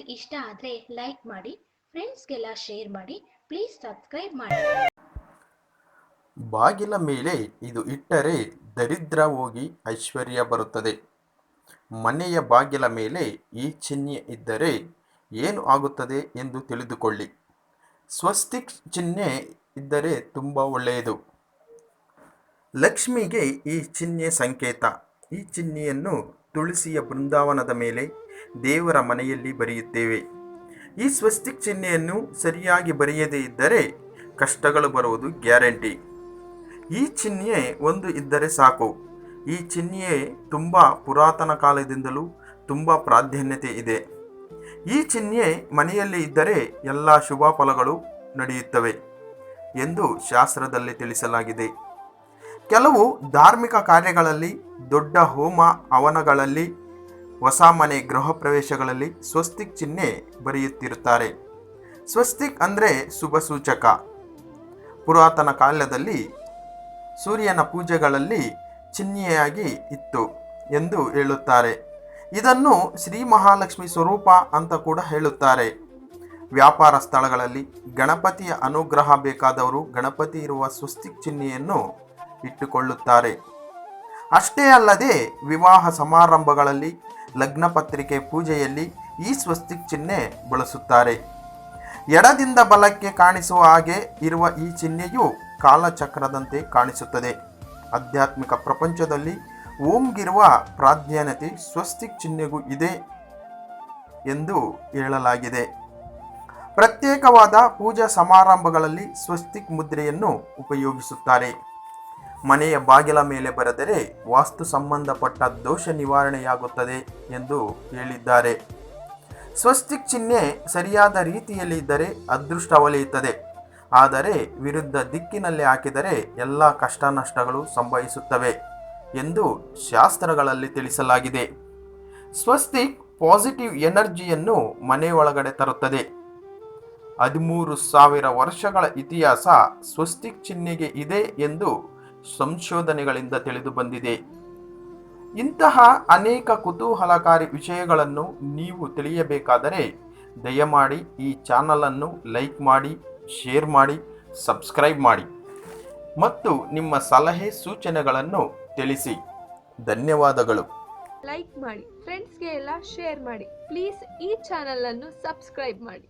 ಇಷ್ಟ ಆದ್ರೆ ಲೈಕ್ ಮಾಡಿ ಫ್ರೆಂಡ್ಸ್ಗೆಲ್ಲ ಶೇರ್ ಮಾಡಿ ಪ್ಲೀಸ್ ಸಬ್ಸ್ಕ್ರೈಬ್ ಮಾಡಿ. ಬಾಗಿಲ ಮೇಲೆ ಇದು ಇಟ್ಟರೆ ದರಿದ್ರ ಹೋಗಿ ಐಶ್ವರ್ಯ ಬರುತ್ತದೆ. ಮನೆಯ ಬಾಗಿಲ ಮೇಲೆ ಈ ಚಿಹ್ನೆ ಇದ್ದರೆ ಏನು ಆಗುತ್ತದೆ ಎಂದು ತಿಳಿದುಕೊಳ್ಳಿ. ಸ್ವಸ್ತಿಕ್ ಚಿಹ್ನೆ ಇದ್ದರೆ ತುಂಬ ಒಳ್ಳೆಯದು. ಲಕ್ಷ್ಮಿಗೆ ಈ ಚಿಹ್ನೆ ಸಂಕೇತ. ಈ ಚಿಹ್ನೆಯನ್ನು ತುಳಸಿಯ ಬೃಂದಾವನದ ಮೇಲೆ ದೇವರ ಮನೆಯಲ್ಲಿ ಬರೆಯುತ್ತೇವೆ. ಈ ಸ್ವಸ್ತಿಕ್ ಚಿಹ್ನೆಯನ್ನು ಸರಿಯಾಗಿ ಬರೆಯದೇ ಇದ್ದರೆ ಕಷ್ಟಗಳು ಬರುವುದು ಗ್ಯಾರಂಟಿ. ಈ ಚಿಹ್ನೆ ಒಂದು ಇದ್ದರೆ ಸಾಕು. ಈ ಚಿಹ್ನೆ ತುಂಬ ಪುರಾತನ ಕಾಲದಿಂದಲೂ ತುಂಬ ಪ್ರಾಧಾನ್ಯತೆ ಇದೆ. ಈ ಚಿಹ್ನೆ ಮನೆಯಲ್ಲಿ ಇದ್ದರೆ ಎಲ್ಲ ಶುಭ ಫಲಗಳು ನಡೆಯುತ್ತವೆ ಎಂದು ಶಾಸ್ತ್ರದಲ್ಲಿ ತಿಳಿಸಲಾಗಿದೆ. ಕೆಲವು ಧಾರ್ಮಿಕ ಕಾರ್ಯಗಳಲ್ಲಿ ದೊಡ್ಡ ಹೋಮ, ಹವನಗಳಲ್ಲಿ ಹೊಸ ಮನೆ ಗೃಹ ಪ್ರವೇಶಗಳಲ್ಲಿ ಸ್ವಸ್ತಿಕ್ ಚಿಹ್ನೆ ಬರೆಯುತ್ತಿರುತ್ತಾರೆ. ಸ್ವಸ್ತಿಕ್ ಅಂದರೆ ಶುಭ ಸೂಚಕ. ಪುರಾತನ ಕಾಲದಲ್ಲಿ ಸೂರ್ಯನ ಪೂಜೆಗಳಲ್ಲಿ ಚಿಹ್ನೆಯಾಗಿ ಇತ್ತು ಎಂದು ಹೇಳುತ್ತಾರೆ. ಇದನ್ನು ಶ್ರೀ ಮಹಾಲಕ್ಷ್ಮಿ ಸ್ವರೂಪ ಅಂತ ಕೂಡ ಹೇಳುತ್ತಾರೆ. ವ್ಯಾಪಾರ ಸ್ಥಳಗಳಲ್ಲಿ ಗಣಪತಿಯ ಅನುಗ್ರಹ ಬೇಕಾದವರು ಗಣಪತಿ ಇರುವ ಸ್ವಸ್ತಿಕ್ ಚಿಹ್ನೆಯನ್ನು ಇಟ್ಟುಕೊಳ್ಳುತ್ತಾರೆ. ಅಷ್ಟೇ ಅಲ್ಲದೆ ವಿವಾಹ ಸಮಾರಂಭಗಳಲ್ಲಿ ಲಗ್ನ ಪತ್ರಿಕೆ ಪೂಜೆಯಲ್ಲಿ ಈ ಸ್ವಸ್ತಿಕ್ ಚಿಹ್ನೆ ಬಳಸುತ್ತಾರೆ. ಎಡದಿಂದ ಬಲಕ್ಕೆ ಕಾಣಿಸುವ ಹಾಗೆ ಇರುವ ಈ ಚಿಹ್ನೆಯು ಕಾಲಚಕ್ರದಂತೆ ಕಾಣಿಸುತ್ತದೆ. ಆಧ್ಯಾತ್ಮಿಕ ಪ್ರಪಂಚದಲ್ಲಿ ಓಂಗಿರುವ ಪ್ರಾಧಾನ್ಯತೆ ಸ್ವಸ್ತಿಕ್ ಚಿಹ್ನೆಗೂ ಇದೆ ಎಂದು ಹೇಳಲಾಗಿದೆ. ಪ್ರತ್ಯೇಕವಾದ ಪೂಜಾ ಸಮಾರಂಭಗಳಲ್ಲಿ ಸ್ವಸ್ತಿಕ್ ಮುದ್ರೆಯನ್ನು ಉಪಯೋಗಿಸುತ್ತಾರೆ. ಮನೆಯ ಬಾಗಿಲ ಮೇಲೆ ಬರೆದರೆ ವಾಸ್ತು ಸಂಬಂಧಪಟ್ಟ ದೋಷ ನಿವಾರಣೆಯಾಗುತ್ತದೆ ಎಂದು ಹೇಳಿದ್ದಾರೆ. ಸ್ವಸ್ತಿಕ್ ಚಿಹ್ನೆ ಸರಿಯಾದ ರೀತಿಯಲ್ಲಿ ಇದ್ದರೆ ಅದೃಷ್ಟ ಒಲಿಯುತ್ತದೆ. ಆದರೆ ವಿರುದ್ಧ ದಿಕ್ಕಿನಲ್ಲಿ ಹಾಕಿದರೆ ಎಲ್ಲ ಕಷ್ಟ ನಷ್ಟಗಳು ಸಂಭವಿಸುತ್ತವೆ ಎಂದು ಶಾಸ್ತ್ರಗಳಲ್ಲಿ ತಿಳಿಸಲಾಗಿದೆ. ಸ್ವಸ್ತಿಕ್ ಪಾಸಿಟಿವ್ ಎನರ್ಜಿಯನ್ನು ಮನೆ ಒಳಗಡೆ ತರುತ್ತದೆ. ಹದಿಮೂರು ಸಾವಿರ ವರ್ಷಗಳ ಇತಿಹಾಸ ಸ್ವಸ್ತಿಕ್ ಚಿಹ್ನೆಗೆ ಇದೆ ಎಂದು ಸಂಶೋಧನೆಗಳಿಂದ ತಿಳಿದು ಬಂದಿದೆ. ಇಂತಹ ಅನೇಕ ಕುತೂಹಲಕಾರಿ ವಿಷಯಗಳನ್ನು ನೀವು ತಿಳಿಯಬೇಕಾದರೆ ದಯಮಾಡಿ ಈ ಚಾನಲನ್ನು ಲೈಕ್ ಮಾಡಿ, ಶೇರ್ ಮಾಡಿ, ಸಬ್ಸ್ಕ್ರೈಬ್ ಮಾಡಿ. ಮತ್ತು ನಿಮ್ಮ ಸಲಹೆ ಸೂಚನೆಗಳನ್ನು ತಿಳಿಸಿ. ಧನ್ಯವಾದಗಳು. ಲೈಕ್ ಮಾಡಿ, ಫ್ರೆಂಡ್ಸ್ಗೆ ಎಲ್ಲ ಶೇರ್ ಮಾಡಿ. ಪ್ಲೀಸ್ ಈ ಚಾನಲನ್ನು ಸಬ್ಸ್ಕ್ರೈಬ್ ಮಾಡಿ.